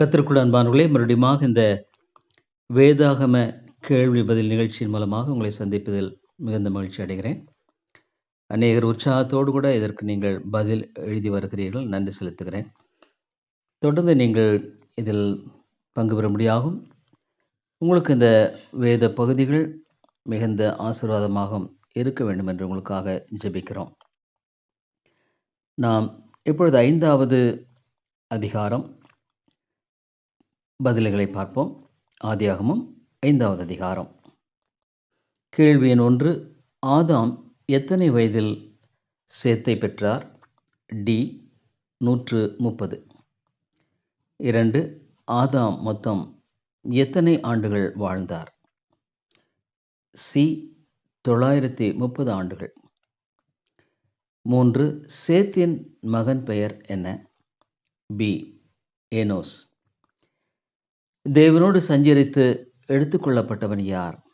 கத்திற்குள் அன்பானவர்களே மறுபடியுமாக இந்த வேதாகம கேள்வி பதில் நிகழ்ச்சியின் மூலமாக உங்களை சந்திப்பதில் மிகுந்த மகிழ்ச்சி அடைகிறேன். அநேகர் உற்சாகத்தோடு கூட இதற்கு நீங்கள் பதில் எழுதி வருகிறீர்கள். நன்றி செலுத்துகிறேன். தொடர்ந்து நீங்கள் இதில் பங்கு பெற முடியாகும். உங்களுக்கு இந்த வேத பகுதிகள் மிகுந்த ஆசீர்வாதமாக இருக்க வேண்டும் என்று உங்களுக்காக ஜெபிக்கிறோம். நாம் இப்பொழுது ஐந்தாவது அதிகாரம் பதில்களை பார்ப்போம். ஆதியாகமும் ஐந்தாவது அதிகாரம். கேள்வி எண் ஒன்று. ஆதாம் எத்தனை வயதில் சேத்தை பெற்றார்? டி. நூற்று முப்பது இரண்டு. ஆதாம் மொத்தம் எத்தனை ஆண்டுகள் வாழ்ந்தார்? சி. தொள்ளாயிரத்தி முப்பது ஆண்டுகள். மூன்று. சேத்தின் மகன் பெயர் என்ன? பி. ஏனோஸ். தேவனோடு சஞ்சரித்து எடுத்துக்கொள்ளப்பட்டவன் யார்?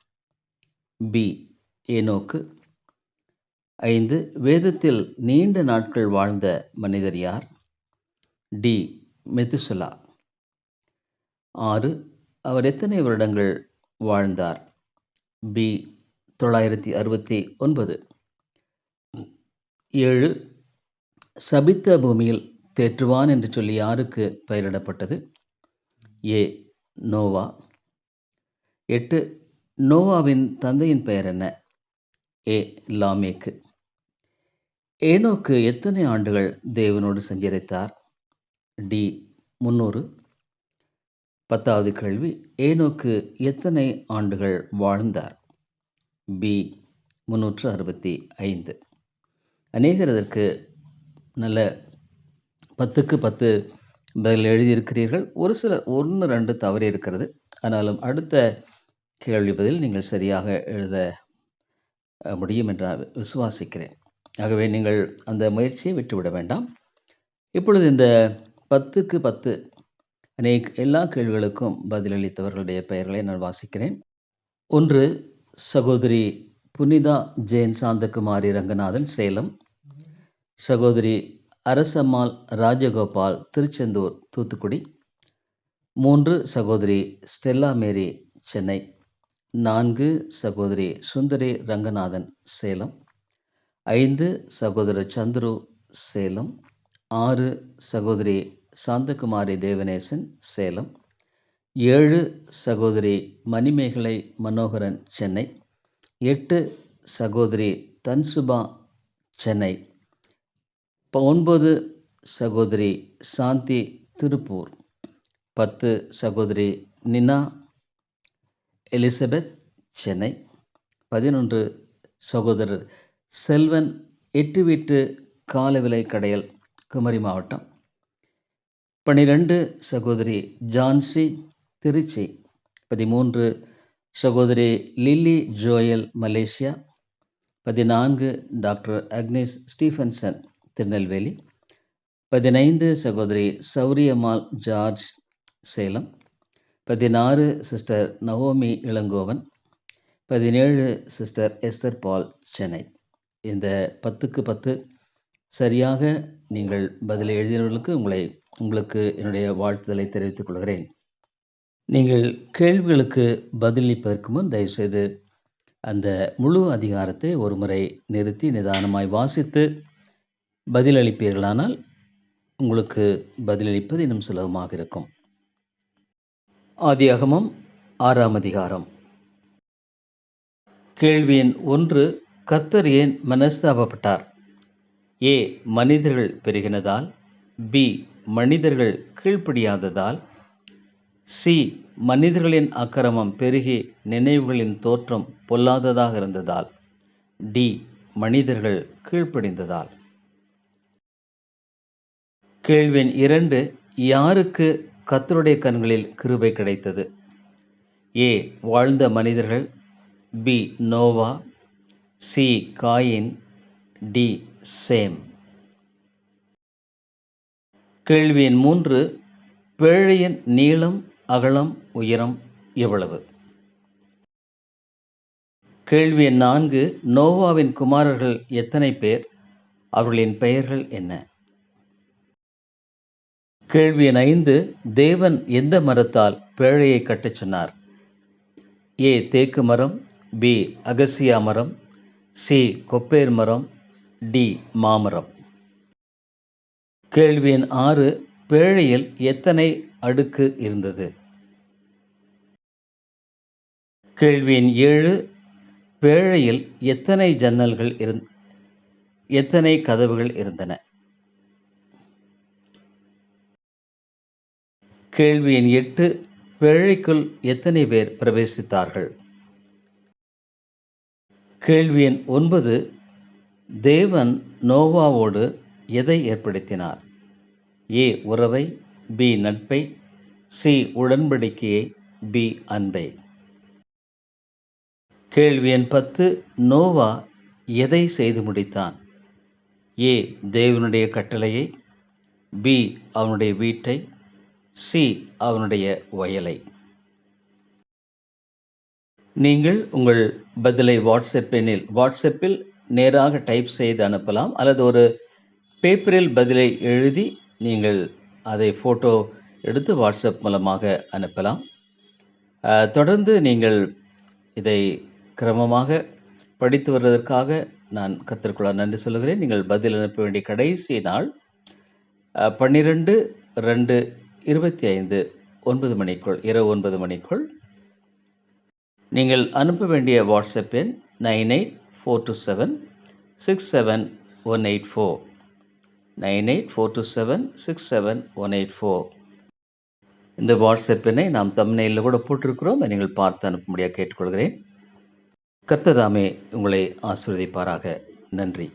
பி. ஏனோக்கு. ஐந்து. வேதத்தில் நீண்ட நாட்கள் வாழ்ந்த மனிதர் யார்? டி. மெதுசலா ஆறு. அவர் எத்தனை வருடங்கள் வாழ்ந்தார்? பி. தொள்ளாயிரத்தி அறுபத்தி ஒன்பது. ஏழு. சபித்த பூமியில் தேற்றுவான் என்று சொல்லி யாருக்கு பெயரிடப்பட்டது? ஏ. நோவா. எட்டு நோவாவின் தந்தையின் பெயர் என்ன? ஏ லாமேக்கு. ஏனோக்கு எத்தனை ஆண்டுகள் தேவனோடு சஞ்சரித்தார்? டி முன்னூறு. பத்தாவது கேள்வி ஏனோக்கு எத்தனை ஆண்டுகள் வாழ்ந்தார்? பி முன்னூற்று அறுபத்தி ஐந்து. அநேகர் அதற்கு நல்ல பத்துக்கு பத்து பதில் எழுதியிருக்கிறீர்கள். ஒரு சிலர் ஒன்று ரெண்டு தவறி இருக்கிறது. ஆனாலும் அடுத்த கேள்வி பதில் நீங்கள் சரியாக எழுத முடியும் என்று நான் விசுவாசிக்கிறேன். ஆகவே நீங்கள் அந்த முயற்சியை விட்டுவிட வேண்டாம். இப்பொழுது இந்த பத்துக்கு பத்து அநேக எல்லா கேள்விகளுக்கும் பதிலளித்தவர்களுடைய பெயர்களை நான் வாசிக்கிறேன். ஒன்று சகோதரி புனிதா ஜெயன் சாந்தகுமாரி ரங்கநாதன் சேலம். சகோதரி அரசம்மாள் ராஜகோபால் திருச்செந்தூர் தூத்துக்குடி. மூன்று சகோதரி ஸ்டெல்லா மேரி சென்னை. நான்கு சகோதரி சுந்தரி ரங்கநாதன் சேலம். ஐந்து சகோதரர் சந்துரு சேலம். ஆறு சகோதரி சாந்தகுமாரி தேவநேசன் சேலம். ஏழு சகோதரி மணிமேகலை மனோகரன் சென்னை. எட்டு சகோதரி தன்சுபா சென்னை. இப்போ ஒன்பது சகோதரி சாந்தி திருப்பூர் பத்து சகோதரி நினா எலிசபெத் சென்னை பதினொன்று சகோதரர் செல்வன் எட்டு வீட்டு காலவிலை கடையல் குமரி மாவட்டம். பன்னிரெண்டு சகோதரி ஜான்சி திருச்சி. பதிமூன்று சகோதரி லில்லி ஜோயல் மலேசியா. பதினான்கு டாக்டர் அக்னேஸ் ஸ்டீஃபன்சன் திருநெல்வேலி. பதினைந்து சகோதரி சௌரியம்மாள் ஜார்ஜ் சேலம். பதினாறு சிஸ்டர் நவோமி இளங்கோவன். பதினேழு சிஸ்டர் எஸ்தர் பால் சென்னை. இந்த பத்துக்கு பத்து சரியாக நீங்கள் பதில் எழுதியவர்களுக்கு உங்களை உங்களுக்கு என்னுடைய வாழ்த்துதலை தெரிவித்துக் கொள்கிறேன். நீங்கள் கேள்விகளுக்கு பதிலளிப்பதற்கு முன் தயவுசெய்து அந்த முழு அதிகாரத்தை ஒருமுறை நிறுத்தி நிதானமாய் வாசித்து பதிலளிப்பீர்களானால் உங்களுக்கு பதிலளிப்பது இன்னும் சுலபமாக இருக்கும். ஆதியாகமம் ஆறாம் அதிகாரம். கேள்வி எண் ஒன்று கர்த்தர் ஏன் மனஸ்தாபப்பட்டார்? ஏ மனிதர்கள் பெருகினதால். பி மனிதர்கள் கீழ்ப்படியாததால். சி மனிதர்களின் அக்கிரமம் பெருகி நினைவுகளின் தோற்றம் பொல்லாததாக இருந்ததால். டி மனிதர்கள் கீழ்ப்படிந்ததால். கேள்வின் இரண்டு யாருக்கு கத்தருடைய கண்களில் கிருபை கிடைத்தது? ஏ வாழ்ந்த மனிதர்கள். B Noah. C Cain. D Shem. கேள்வியின் மூன்று பேழையின் நீளம் அகலம் உயரம் எவ்வளவு? கேள்வி நான்கு நோவாவின் குமாரர்கள் எத்தனை பேர்? அவர்களின் பெயர்கள் என்ன? கேள்வி எண் ஐந்து தேவன் எந்த மரத்தால் பேழையை கட்டச் சொன்னார்? ஏ தேக்கு மரம் பி அகசியா மரம் சி கொப்பேர் மரம் டி மாமரம். கேள்வி எண் ஆறு பேழையில் எத்தனை அடுக்கு இருந்தது? கேள்வி எண் ஏழு பேழையில் எத்தனை ஜன்னல்கள் இருந் எத்தனை கதவுகள் இருந்தன? கேள்வி எண் எட்டு பேழைக்குள் எத்தனை பேர் பிரவேசித்தார்கள்? கேள்வி எண் ஒன்பது தேவன் நோவாவோடு எதை ஏற்படுத்தினார்? ஏ உறவை பி நட்பை சி உடன்படிக்கையை பி அன்பை. கேள்வி எண் பத்து நோவா எதை செய்து முடித்தான்? ஏ தேவனுடைய கட்டளையை பி அவனுடைய வீட்டை சி அவனுடைய வயலை. நீங்கள் உங்கள் பதிலை வாட்ஸ்அப் எண்ணில் வாட்ஸ்அப்பில் நேராக டைப் செய்து அனுப்பலாம். அல்லது ஒரு பேப்பரில் பதிலை எழுதி நீங்கள் அதை ஃபோட்டோ எடுத்து வாட்ஸ்அப் மூலமாக அனுப்பலாம். தொடர்ந்து நீங்கள் இதை கிரமமாக படித்து வருவதற்காக நான் கத்திற்குள்ள நன்றி சொல்கிறேன் நீங்கள் பதில் அனுப்ப வேண்டிய கடைசி நாள் பன்னிரெண்டு ரெண்டு இருபத்தி ஐந்து ஒன்பது மணிக்குள் இரவு ஒன்பது மணிக்குள். நீங்கள் அனுப்ப வேண்டிய வாட்ஸ்அப் எண் nine eight four two seven six seven one eight four. Nine eight four two seven six seven one eight four. இந்த வாட்ஸ்அப் எண்ணை நாம் தமிழ்நெயில் கூட போட்டிருக்கிறோம். அதை நீங்கள் பார்த்து அனுப்பும்படியாக கேட்டுக்கொள்கிறேன். கர்த்ததாமே உங்களை ஆசீர்வதிப்பாராக. நன்றி.